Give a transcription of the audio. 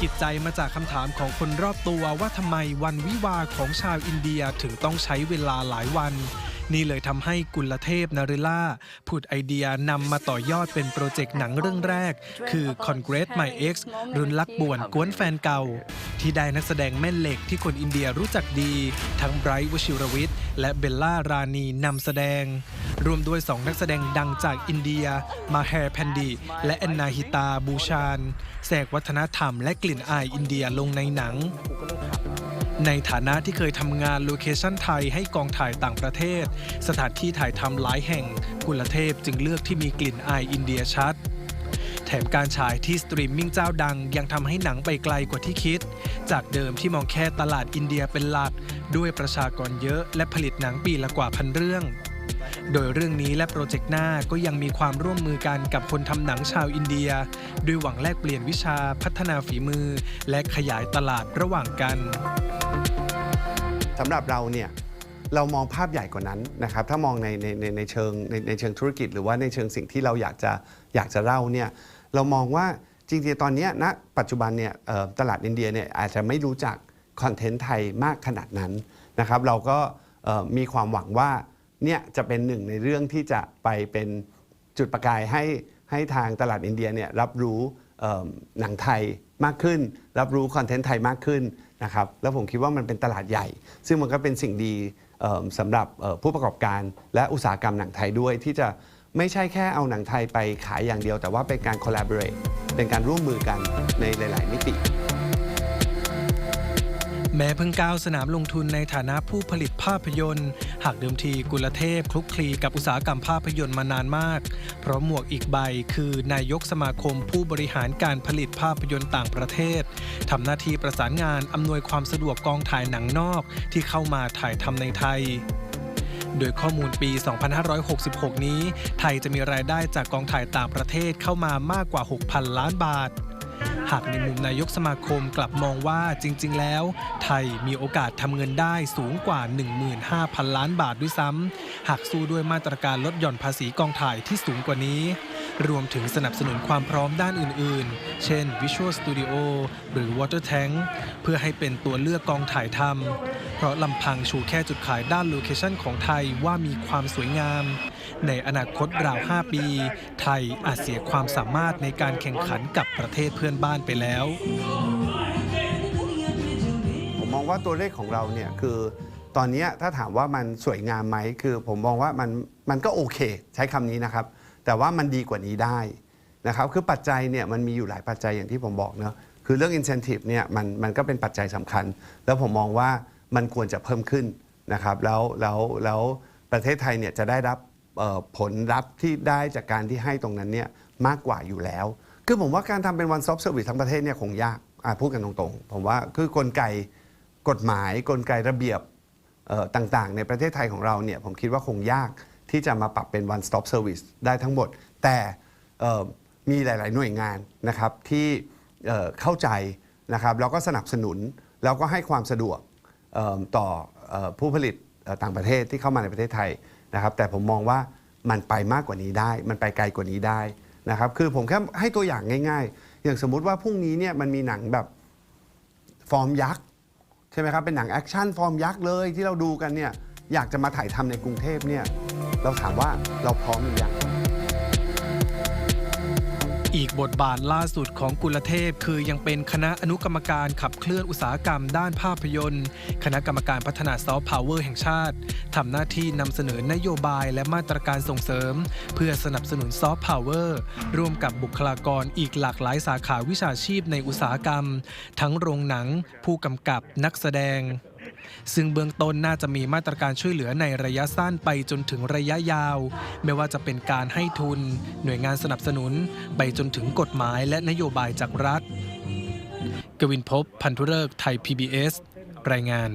กิจใจมาจากคำถามของคนรอบตัวว่าทำไมวันวิวาของชาวอินเดียถึงต้องใช้เวลาหลายวัน นี่เลยทำให้กุลเทพนาริล่าผุดไอเดียนำมาต่อยอดเป็นโปรเจกต์หนังเรื่องแรก คือ Congress My Ex รุนลักป่วนกวนแฟนเก่า ที่ได้นักแสดงแม่เหล็กที่คนอินเดียรู้จักดี ทั้งไบรท์วชิรวิทย์และเบลล่ารานีนำแสดง รวมด้วยสองนักแสดงดังจากอินเดีย มาแฮร์แพนดีและแอนนาฮิตาบูชานแสกวัฒนธรรมและกลิ่นอายอินเดียลงในหนัง ในฐานะที่เคยทำงานโลเคชันไทยให้กองถ่ายต่างประเทศ สถานที่ถ่ายทำหลายแห่งกุลเทพจึงเลือกที่มีกลิ่นอายอินเดียชัด แถมการฉายที่สตรีมมิ่งเจ้าดังยังทำให้หนังไปไกลกว่าที่คิด จากเดิมที่มองแค่ตลาดอินเดียเป็นหลัก ด้วยประชากรเยอะและผลิตหนังปีละกว่าพันเรื่อง โดยเรื่องนี้และโปรเจกต์หน้าก็ยังมีความร่วมมือกันกับคนทำหนังชาวอินเดีย ด้วยหวังแลกเปลี่ยนวิชาพัฒนาฝีมือ และขยายตลาดระหว่างกัน สำหรับเราเนี่ยเรามองภาพใหญ่กว่านั้นนะครับ ถ้ามองในในในในเชิงในในเชิงธุรกิจ หรือว่าในเชิงสิ่งที่เราอยากจะอยากจะเล่าเนี่ยเรามองว่าจริงๆตอนนี้ยณปัจจุบันเนี่ยตลาดอินเดียเนี่ยอาจจะไม่รู้จักคอนเทนต์ไทยมากขนาดนั้นนะครับเราก็มีความหวังว่าเนี่ยจะเป็นหนึ่งในเรื่องที่จะไปเป็นจุดประกายให้ ให้ทางตลาดอินเดียเนี่ยรับรู้หนังไทยมากขึ้น รับรู้คอนเทนต์ไทยมากขึ้นนะครับแล้วผมคิดว่ามันเป็นตลาดใหญ่ ซึ่งมันก็เป็นสิ่งดีสำหรับผู้ประกอบการและอุตสาหกรรมหนังไทยด้วย ที่จะไม่ใช่แค่เอาหนังไทยไปขายอย่างเดียว แต่ว่าเป็นการ collaborate เป็นการร่วมมือกันในหลาย ๆ มิติ แม้เพิ่งก้าวสนามลงทุนในฐานะผู้ผลิตภาพยนตร์ หากเดิมทีกุลเทพคลุกคลีกับอุตสาหกรรมภาพยนตร์มานานมาก เพราะหมวกอีกใบคือนายกสมาคมผู้บริหารการผลิตภาพยนตร์ต่างประเทศทำหน้าที่ประสานงานอำนวยความสะดวกกองถ่ายหนังนอกที่เข้ามาถ่ายทำในไทยโดยข้อมูลปี 2566 นี้ ไทยจะมีรายได้จากกองถ่ายต่างประเทศเข้ามามากกว่า 6,000 ล้านบาท หากในมุมนายกสมาคมกลับมองว่าจริง ๆ แล้ว ไทยมีโอกาสทำเงินได้สูงกว่า 15,000 ล้านบาทด้วยซ้ำหากสู้ด้วยมาตรการลดหย่อนภาษีกองถ่ายที่สูงกว่านี้ รวมถึงสนับสนุนความพร้อมด้านอื่น ๆ เช่น Visual Studio หรือ Water Tank เพื่อให้เป็นตัวเลือกกองถ่ายทำเพราะลำพังชูแค่จุดขายด้านโลเคชั่นของไทยว่ามีความสวยงาม ในอนาคตราว 5 ปี ไทยอาจเสียความสามารถในการแข่งขันกับประเทศเพื่อนบ้านไปแล้ว ผมมองว่าตัวเลขของเราเนี่ยคือตอนนี้ถ้าถามว่ามันสวยงามไหมคือผมมองว่ามันมันก็โอเค ใช้คำนี้นะครับ แต่ว่ามันดีกว่านี้ได้นะครับคือปัจจัยเนี่ยมันมีอยู่หลายปัจจัยอย่างที่ผมบอกเนาะคือเรื่อง incentive เนี่ยมันมันก็เป็นปัจจัยสำคัญ แล้วผมมองว่ามันควรจะเพิ่มขึ้นนะครับแล้วแล้วแล้วประเทศไทยเนี่ยจะได้รับ ผลลัพธ์ที่ได้จากการที่ให้ตรงนั้นเนี่ยมากกว่าอยู่แล้ว คือผมว่าการทำเป็น one stop service ทั้งประเทศเนี่ยคงยากพูดกันตรงๆ ผมว่าคือกลไกกฎหมาย กลไกระเบียบต่างๆ ในประเทศไทยของเราเนี่ยผมคิดว่าคงยากที่จะมาปรับเป็น one stop service ได้ทั้งหมด แต่มีหลาย ๆ หน่วยงานนะครับที่เเข้าใจนะครับแล้วก็สนับสนุนแล้วก็ให้ความสะดวกต่ออผู้ผลิตต่างประเทศที่เข้ามาในประเทศไทย นะครับแต่ผมมองว่ามันไปมากกว่านี้ได้ มันไปไกลกว่านี้ได้นะครับคือผมแค่ให้ตัวอย่างง่าย ๆ อย่างสมมุติว่าพรุ่งนี้เนี่ยมันมีหนังแบบฟอร์มยักษ์ใช่ไหมครับเป็นหนังแอคชั่นฟอร์มยักษ์เลยที่เราดูกันเนี่ยอยากจะมาถ่ายทำในกรุงเทพเนี่ยเราถามว่าเราพร้อมหรือยัง อีกบทบาทล่าสุดของกุลเทพ คือยังเป็นคณะอนุกรรมการขับเคลื่อนอุตสาหกรรมด้านภาพยนตร์ คณะกรรมการพัฒนาซอฟต์พาวเวอร์แห่งชาติทำหน้าที่นำเสนอนโยบายและมาตรการส่งเสริม เพื่อสนับสนุนซอฟต์พาวเวอร์ร่วมกับบุคลากรอีกหลากหลายสาขาวิชาชีพในอุตสาหกรรม ทั้งโรงหนัง ผู้กำกับนักแสดง ซึ่งเบื้องต้นน่าจะมีมาตรการช่วยเหลือในระยะสั้นไปจนถึงระยะยาว ไม่ว่าจะเป็นการให้ทุน หน่วยงานสนับสนุน ไปจนถึงกฎหมายและนโยบายจากรัฐ กวินพบพันธุเริกษ์ไทย PBS รายงาน